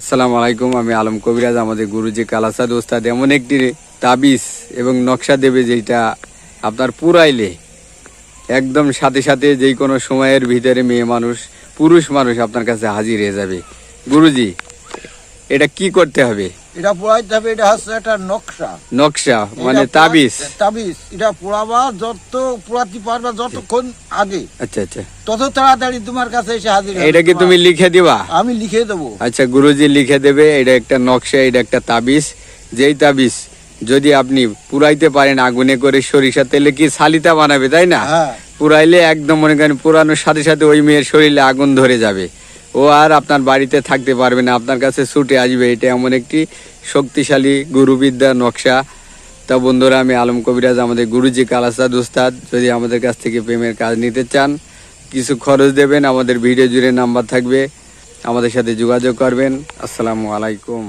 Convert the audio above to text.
আসসালামু আলাইকুম, আমি আলম কবিরাজ, আমাদের গুরুজি কালাসাদ ওস্তাদ। এমন একটি তাবিজ এবং নকশা দেবে যেটা আপনার পুরাইলে, একদম সাথে সাথে যে কোনো সময়ের ভিতরে মেয়ে মানুষ, পুরুষ মানুষ আপনার কাছে হাজির হয়ে যাবে। গুরুজি, এটা কি করতে হবে? এটা পোড়াইতে হবে এটা হচ্ছে একটা নকশা। নকশা মানে তাবিজ। তাবিজ। এটা পোড়াবা যত পোড়াতে পারবা যতক্ষণ আগে। আচ্ছা আচ্ছা। তত তাড়াতাড়ি তোমার কাছে এসে হাজির এটা কি তুমি লিখে দিবা? আমি লিখে দেবো। আচ্ছা গুরুজি লিখে দেবে এটা একটা নকশা এটা একটা তাবিজ। যেই তাবিজ যদি আপনি পুরাইতে পারেন আগুনে করে সরিষা তেলে কি সালিতা বানাবে তাই না? হ্যাঁ। পুরাইলে একদম মনে করেন পুরানোর সাথে সাথে ওই মেয়ের শরীরে আগুন ধরে যাবে। ও আর আপনার বাড়িতে থাকতে পারবে না। আপনার কাছে ছুটে আসবে। এটা এমন একটি শক্তিশালী গুরুবিদ্যা নকশা। তা বন্ধুরা, আমি আলম কবিরাজ, আমাদের গুরুজি কালাসাদ উস্তাদ। যদি আমাদের কাছ থেকে প্রেমের কাজ নিতে চান, কিছু খরচ দেবেন, আমাদের ভিডিও জুড়ে নাম্বার থাকবে। আমাদের সাথে যোগাযোগ করবেন। আসসালামু আলাইকুম।